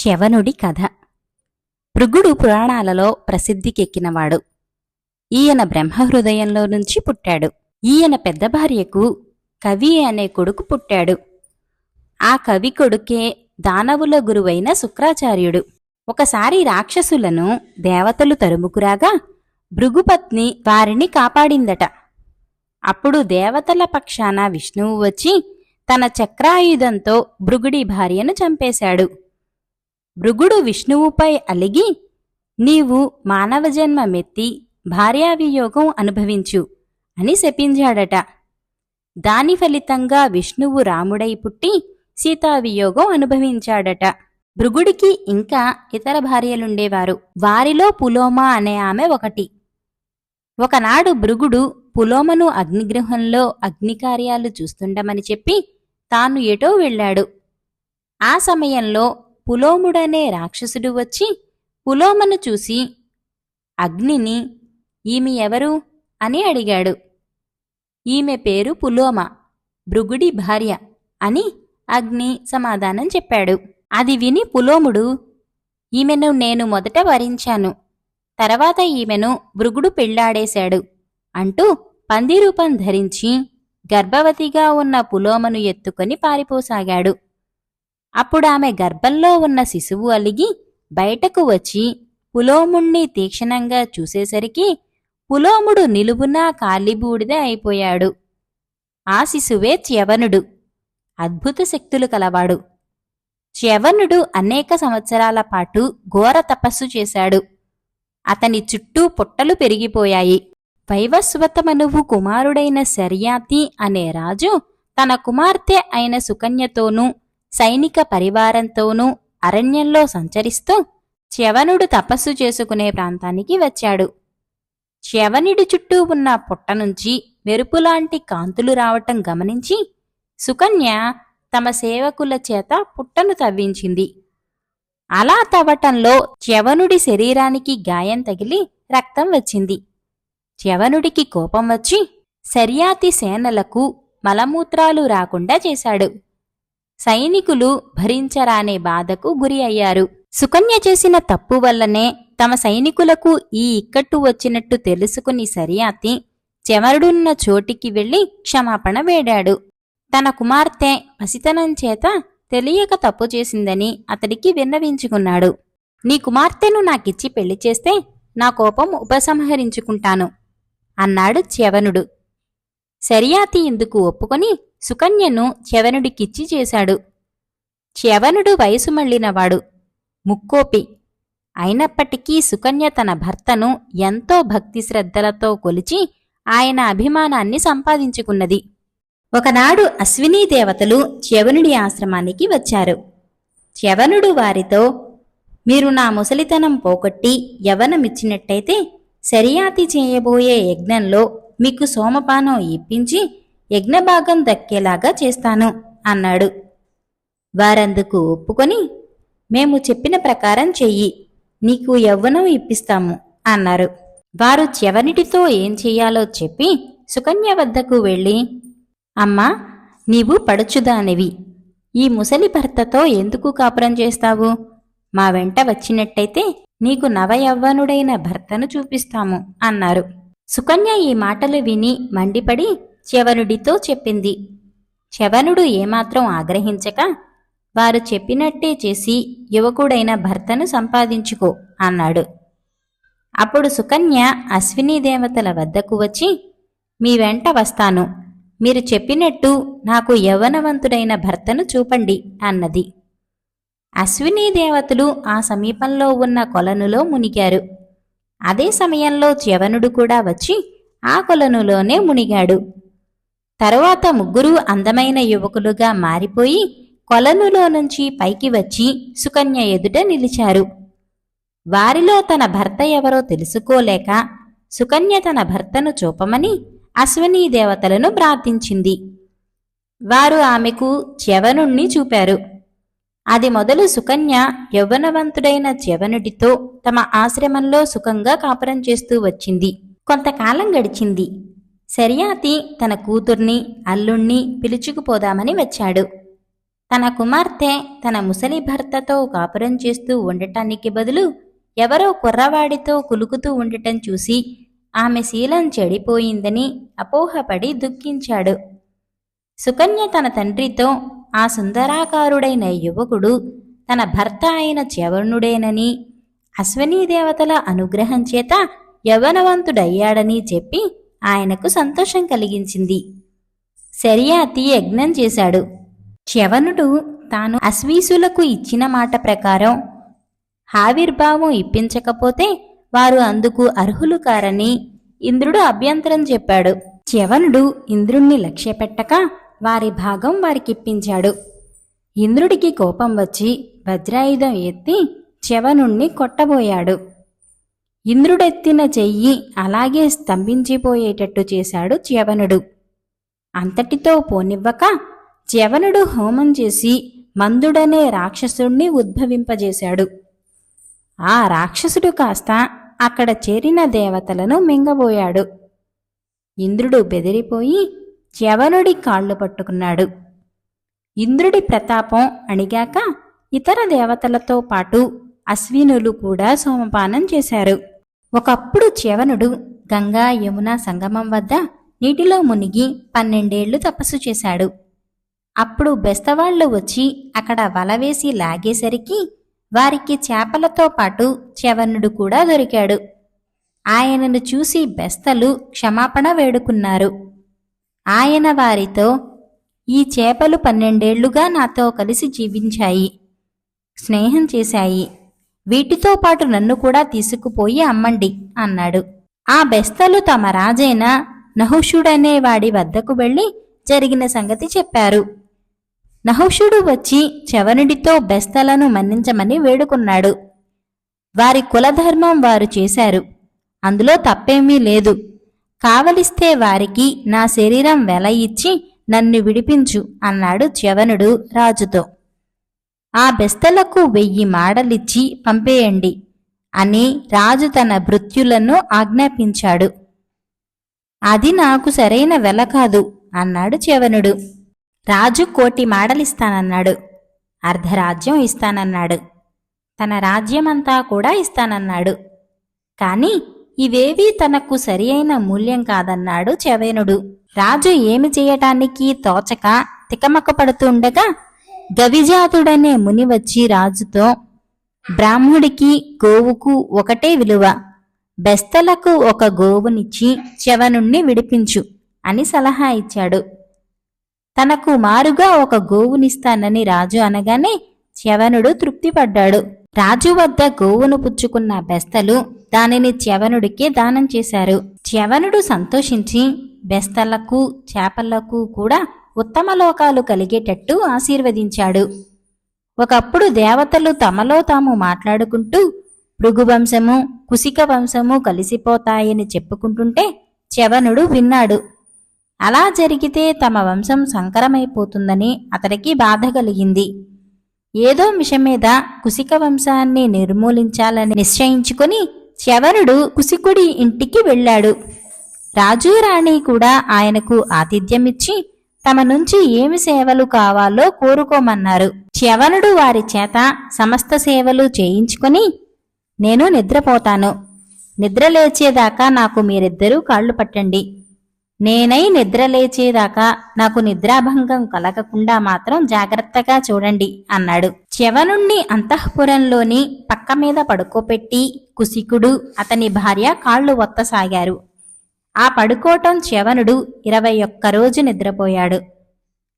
చ్యవనుడి కథ. భృగుడు పురాణాలలో ప్రసిద్ధికెక్కినవాడు. ఈయన బ్రహ్మహృదయంలో నుంచి పుట్టాడు. ఈయన పెద్ద భార్యకు కవి అనే కొడుకు పుట్టాడు. ఆ కవి కొడుకే దానవుల గురువైన శుక్రాచార్యుడు. ఒకసారి రాక్షసులను దేవతలు తరుముకురాగా భృగుపత్ని వారిని కాపాడిందట. అప్పుడు దేవతల పక్షాన విష్ణువు వచ్చి తన చక్రాయుధంతో భృగుడి భార్యను చంపేశాడు. భృగుడు విష్ణువుపై అలిగి నీవు మానవ జన్మమెత్తి భార్యావియోగం అనుభవించు అని శపించాడట. దాని ఫలితంగా విష్ణువు రాముడై పుట్టి సీతావియోగం అనుభవించాడట. భృగుడికి ఇంకా ఇతర భార్యలుండేవారు. వారిలో పులోమ అనే ఆమె ఒకటి. ఒకనాడు భృగుడు పులోమను అగ్నిగృహంలో అగ్నికార్యాలు చూస్తుండమని చెప్పి తాను ఎటో వెళ్ళాడు. ఆ సమయంలో పులోముడనే రాక్షసుడు వచ్చి పులోమను చూసి అగ్నిని ఈమె ఎవరు? అని అడిగాడు. ఈమె పేరు పులోమ భృగుడి భార్య అని అగ్ని సమాధానం చెప్పాడు. అది విని పులోముడు ఈమెను నేను మొదట వరించాను తర్వాత ఈమెను భృగుడు పెళ్ళాడేశాడు అంటూ పందిరూపం ధరించి గర్భవతిగా ఉన్న పులోమను ఎత్తుకొని పారిపోసాగాడు. అప్పుడామె గర్భంలో ఉన్న శిశువు అలిగి బయటకు వచ్చి పులోముణ్ణి తీక్షణంగా చూసేసరికి పులోముడు నిలువునా కాలిబూడిద అయిపోయాడు. ఆ శిశువే చ్యవనుడు అద్భుత శక్తులు కలవాడు. చ్యవనుడు అనేక సంవత్సరాల పాటు ఘోర తపస్సు చేశాడు. అతని చుట్టూ పుట్టలు పెరిగిపోయాయి. వైవస్వతమనువు కుమారుడైన శర్యాతి అనే రాజు తన కుమార్తె అయిన సుకన్యతోనూ సైనిక పరివారంతోనూ అరణ్యంలో సంచరిస్తూ చ్యవనుడు తపస్సు చేసుకునే ప్రాంతానికి వచ్చాడు. చ్యవనుడి చుట్టూ ఉన్న పుట్ట నుంచి మెరుపులాంటి కాంతులు రావటం గమనించి సుకన్య తమ సేవకుల చేత పుట్టను తవ్వించింది. అలా తవ్వటంలో చ్యవనుడి శరీరానికి గాయం తగిలి రక్తం వచ్చింది. చ్యవనుడికి కోపం వచ్చి శర్యాతి సేనలకు మలమూత్రాలు రాకుండా చేశాడు. సైనికులు భరించరానే బాధకు గురి అయ్యారు. సుకన్య చేసిన తప్పు వల్లనే తమ సైనికులకు ఈ ఇక్కట్టు వచ్చినట్టు తెలుసుకుని సరియాతి చెమరుడున్న చోటికి వెళ్ళి క్షమాపణ వేడాడు. తన కుమార్తె పసితనం చేత తెలియక తప్పు చేసిందని అతడికి విన్నవించుకున్నాడు. నీ కుమార్తెను నాకిచ్చి పెళ్ళి చేస్తే నా కోపం ఉపసంహరించుకుంటాను అన్నాడు చ్యవనుడు. శర్యాతి ఇందుకు ఒప్పుకొని సుకన్యను చ్యవనుడికిచ్చి చేశాడు. చ్యవనుడు వయసు మళ్ళినవాడు. ముక్కోపి. అయినప్పటికీ సుకన్య తన భర్తను ఎంతో భక్తి శ్రద్ధలతో కొలిచి ఆయన అభిమానాన్ని సంపాదించుకున్నది. ఒకనాడు అశ్వినీ దేవతలు చ్యవనుడి ఆశ్రమానికి వచ్చారు. చ్యవనుడు వారితో మీరు నా ముసలితనం పోగొట్టి యవనమిచ్చినట్టయితే శరియాతి చేయబోయే యజ్ఞంలో మీకు సోమపానం ఇప్పించి యజ్ఞభాగం దక్కేలాగా చేస్తాను అన్నాడు. వారందుకు ఒప్పుకొని మేము చెప్పిన ప్రకారం చెయ్యి నీకు యవ్వనం ఇప్పిస్తాము అన్నారు. వారు చెవనిటితో ఏం చెయ్యాలో చెప్పి సుకన్య వద్దకు వెళ్ళి అమ్మా నీవు పడుచుదానివి. ఈ ముసలి భర్తతో ఎందుకు కాపురం చేస్తావు? మా వెంట వచ్చినట్టయితే నీకు నవయవ్వనుడైన భర్తను చూపిస్తాము అన్నారు. సుకన్య ఈ మాటలు విని మండిపడి చవనుడితో చెప్పింది. శవనుడు ఏమాత్రం ఆగ్రహించక వారు చెప్పినట్టే చేసి యువకుడైన భర్తను సంపాదించుకో అన్నాడు. అప్పుడు సుకన్య అశ్వినీ దేవతల వద్దకు వచ్చి మీ వెంట వస్తాను. మీరు చెప్పినట్టు నాకు యవ్వనవంతుడైన భర్తను చూపండి అన్నది. అశ్వినీ దేవతలు ఆ సమీపంలో ఉన్న కొలనులో మునిగారు. అదే సమయంలో చ్యవనుడు కూడా వచ్చి ఆ కొలనులోనే మునిగాడు. తరువాత ముగ్గురు అందమైన యువకులుగా మారిపోయి కొలనులో నుంచి పైకి వచ్చి సుకన్య ఎదుట నిలిచారు. వారిలో తన భర్త ఎవరో తెలుసుకోలేక సుకన్య తన భర్తను చూపమని అశ్వనీ దేవతలను ప్రార్థించింది. వారు ఆమెకు చ్యవనుణ్ణి చూపారు. అది మొదలు సుకన్య యవ్వనవంతుడైన చ్యవనుడితో తమ ఆశ్రమంలో సుఖంగా కాపురం చేస్తూ వచ్చింది. కొంతకాలం గడిచింది. శర్యాతి తన కూతుర్ని అల్లుణ్ణి పిలుచుకుపోదామని వచ్చాడు. తన కుమార్తె తన ముసలి భర్తతో కాపురం చేస్తూ ఉండటానికి బదులు ఎవరో కుర్రవాడితో కులుకుతూ ఉండటం చూసి ఆమె శీలం చెడిపోయిందని అపోహపడి దుఃఖించాడు. సుకన్య తన తండ్రితో ఆ సుందరాకారుడైన యువకుడు తన భర్త అయిన చ్యవనుడేనని అశ్వనీ దేవతల అనుగ్రహం చేత యవనవంతుడయ్యాడని చెప్పి ఆయనకు సంతోషం కలిగించింది. శర్యాతి యజ్ఞం చేశాడు. చ్యవనుడు తాను అశ్వీసులకు ఇచ్చిన మాట ప్రకారం ఆవిర్భావం ఇప్పించకపోతే వారు అందుకు అర్హులు కారని ఇంద్రుడు అభ్యంతరం చెప్పాడు. చ్యవనుడు ఇంద్రుణ్ణి లక్ష్యపెట్టక వారి భాగం వారికిప్పించాడు. ఇంద్రుడికి కోపం వచ్చి వజ్రాయుధం ఎత్తి చ్యవనుణ్ణి కొట్టబోయాడు. ఇంద్రుడెత్తిన చెయ్యి అలాగే స్తంభించిపోయేటట్టు చేశాడు చ్యవనుడు. అంతటితో పోనివ్వక చ్యవనుడు హోమం చేసి మందుడనే రాక్షసుణ్ణి ఉద్భవింపజేశాడు. ఆ రాక్షసుడు కాస్త అక్కడ చేరిన దేవతలను మింగబోయాడు. ఇంద్రుడు బెదిరిపోయి చ్యవనుడి కాళ్ళు పట్టుకున్నాడు. ఇంద్రుడి ప్రతాపం అణిగాక ఇతర దేవతలతో పాటు అశ్వినులు కూడా సోమపానం చేశారు. ఒకప్పుడు చ్యవనుడు గంగా యమున సంగమం వద్ద నీటిలో మునిగి పన్నెండేళ్ళు తపస్సు చేశాడు. అప్పుడు బెస్తవాళ్ళు వచ్చి అక్కడ వలవేసి లాగేసరికి వారికి చేపలతో పాటు చ్యవనుడు కూడా దొరికాడు. ఆయనను చూసి బెస్తలు క్షమాపణ వేడుకున్నారు. ఆయన వారితో ఈ చేపలు పన్నెండేళ్ళుగా నాతో కలిసి జీవించాయి. స్నేహం చేశాయి. వీటితో పాటు నన్ను కూడా తీసుకుపోయి అమ్మండి అన్నాడు. ఆ బెస్తలు తమ రాజైన నహుషుడనే వాడి వద్దకు వెళ్ళి జరిగిన సంగతి చెప్పారు. నహుషుడు వచ్చి చవనుడితో బెస్తలను మన్నించమని వేడుకున్నాడు. వారి కులధర్మం వారు చేశారు. అందులో తప్పేమీ లేదు. కావలిస్తే వారికి నా శరీరం వెల ఇచ్చి నన్ను విడిపించు అన్నాడు చ్యవనుడు రాజుతో. ఆ బెస్తలకు వెయ్యి మాడలిచ్చి పంపేయండి అని రాజు తన భృత్యులను ఆజ్ఞాపించాడు. అది నాకు సరైన వెల కాదు అన్నాడు చ్యవనుడు. రాజు కోటి మాడలిస్తానన్నాడు. అర్ధరాజ్యం ఇస్తానన్నాడు. తన రాజ్యమంతా కూడా ఇస్తానన్నాడు. కాని ఇవేవీ తనకు సరి అయిన మూల్యం కాదన్నాడు చవేనుడు రాజు ఏమి చేయటానికి తోచక తికమకపడుతుండగా గవిజాతుడనే ముని వచ్చి రాజుతో బ్రాహ్మడికి గోవుకు ఒకటే విలువ. బెస్తలకు ఒక గోవునిచ్చి చవనుణ్ణి విడిపించు అని సలహా ఇచ్చాడు. తనకు మారుగా ఒక గోవునిస్తానని రాజు అనగానే చ్యవనుడు తృప్తిపడ్డాడు. రాజు వద్ద గోవును పుచ్చుకున్న బెస్తలు దానిని చ్యవనుడికే దానం చేశారు. చ్యవనుడు సంతోషించి బెస్తలకు చేపలకు కూడా ఉత్తమ లోకాలు కలిగేటట్టు ఆశీర్వదించాడు. ఒకప్పుడు దేవతలు తమలో తాము మాట్లాడుకుంటూ భృగువంశము కుసిక వంశము కలిసిపోతాయని చెప్పుకుంటుంటే చవనుడు విన్నాడు. అలా జరిగితే తమ వంశం సంకరమైపోతుందని అతడికి బాధ కలిగింది. ఏదో మిషమీద కుసిక వంశాన్ని నిర్మూలించాలని నిశ్చయించుకొని శవరుడు కుసికుడి ఇంటికి వెళ్ళాడు. రాజు రాణి కూడా ఆయనకు ఆతిథ్యమిచ్చి తమ నుంచి ఏమి సేవలు కావాలో కోరుకోమన్నారు. చ్యవనుడు వారి చేత సమస్త సేవలు చేయించుకొని నేను నిద్రపోతాను. నిద్ర లేచేదాకా నాకు మీరిద్దరూ కాళ్ళు పట్టండి. నేనై నిద్ర లేచేదాకా నాకు నిద్రాభంగం కలగకుండా మాత్రం జాగ్రత్తగా చూడండి అన్నాడు. చ్యవనుణ్ణి అంతఃపురంలోని పక్క మీద పడుకోపెట్టి కుసికుడు అతని భార్య కాళ్ళు ఒత్తసాగారు. ఆ పడుకోవటం చ్యవనుడు ఇరవై ఒక్క రోజు నిద్రపోయాడు.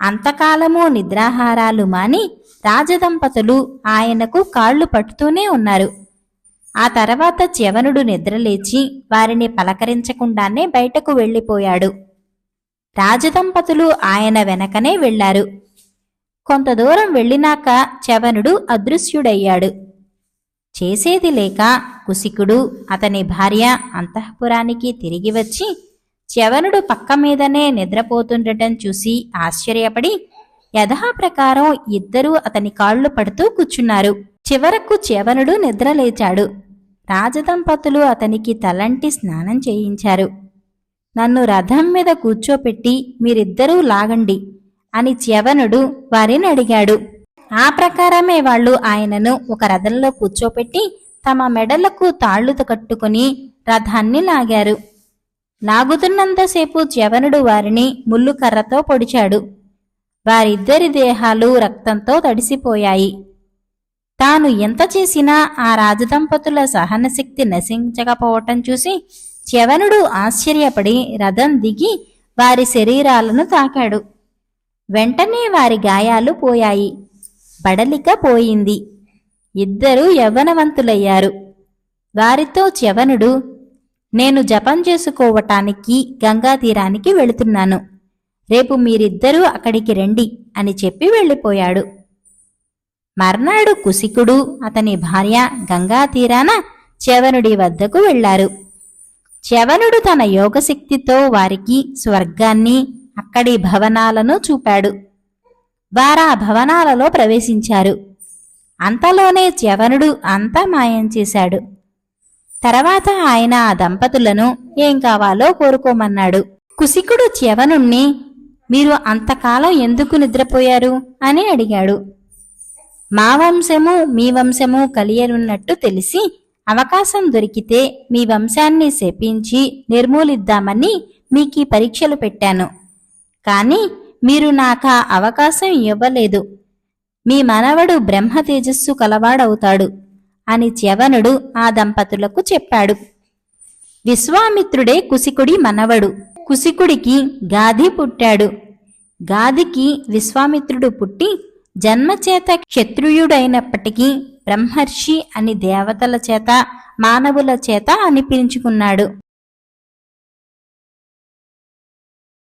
అంతకాలము నిద్రాహారాలు మాని రాజదంపతులు ఆయనకు కాళ్ళు పట్టుతూనే ఉన్నారు. ఆ తర్వాత చ్యవనుడు నిద్రలేచి వారిని పలకరించకుండానే బయటకు వెళ్ళిపోయాడు. రాజదంపతులు ఆయన వెనకనే వెళ్ళారు కొంత దూరం వెళ్ళినాక చవనుడు అదృశ్యుడయ్యాడు. చేసేది లేక కుశికుడు అతని భార్య అంతఃపురానికి తిరిగి వచ్చి చవనుడు పక్క మీదనే నిద్రపోతుండటం చూసి ఆశ్చర్యపడి యథాప్రకారం ఇద్దరూ అతని కాళ్ళు పడుతూ కూర్చున్నారు. చివరకు చవనుడు నిద్రలేచాడు. రాజదంపతులు అతనికి తలంటి స్నానం చేయించారు. నన్ను రథం మీద కూర్చోపెట్టి మీరిద్దరూ లాగండి అని చ్యవనుడు వారిని అడిగాడు. ఆ ప్రకారమే వాళ్ళు ఆయనను ఒక రథంలో కూర్చోపెట్టి తమ మెడలకు తాళ్ళు కట్టుకుని రథాన్ని లాగారు. లాగుతున్నంతసేపు జవనుడు వారిని ముల్లుకర్రతో పొడిచాడు. వారిద్దరి దేహాలు రక్తంతో తడిసిపోయాయి. తాను ఎంత చేసినా ఆ రాజదంపతుల సహనశక్తి నశించకపోవటం చూసి చ్యవనుడు ఆశ్చర్యపడి రథం దిగి వారి శరీరాలను తాకాడు. వెంటనే వారి గాయాలు పోయాయి. బడలిక పోయింది ఇద్దరూ యవ్వనవంతులయ్యారు. వారితో చ్యవనుడు నేను జపం చేసుకోవటానికి గంగా తీరానికి వెళుతున్నాను. రేపు మీరిద్దరూ అక్కడికి రండి అని చెప్పి వెళ్ళిపోయాడు. మర్నాడు కుశికుడు అతని భార్య గంగా తీరాన చ్యవనుడి వద్దకు వెళ్ళారు చ్యవనుడు తన యోగశక్తితో వారికి స్వర్గాన్ని అక్కడి భవనాలను చూపాడు. వారా భవనాలలో ప్రవేశించారు. అంతలోనే చ్యవనుడు అంతా మాయం చేశాడు. తర్వాత ఆయన ఆ దంపతులను ఏం కావాలో కోరుకోమన్నాడు. కుశికుడు చ్యవనుణ్ణి మీరు అంతకాలం ఎందుకు నిద్రపోయారు? అని అడిగాడు. మా వంశము మీ వంశము కలియనున్నట్టు తెలిసి అవకాశం దొరికితే మీ వంశాన్ని శపించి నిర్మూలిద్దామని మీకీ పరీక్షలు పెట్టాను. కానీ మీరు నాకా అవకాశం ఇవ్వలేదు. మీ మనవడు బ్రహ్మ తేజస్సు కలవాడవుతాడు అని చ్యవనుడు ఆ దంపతులకు చెప్పాడు. విశ్వామిత్రుడే కుశికుడి మనవడు. కుశికుడికి గాది పుట్టాడు. గాదికి విశ్వామిత్రుడు పుట్టి జన్మచేత క్షత్రియుడైనప్పటికీ బ్రహ్మర్షి అని దేవతల చేత మానవుల చేత అనిపించుకున్నాడు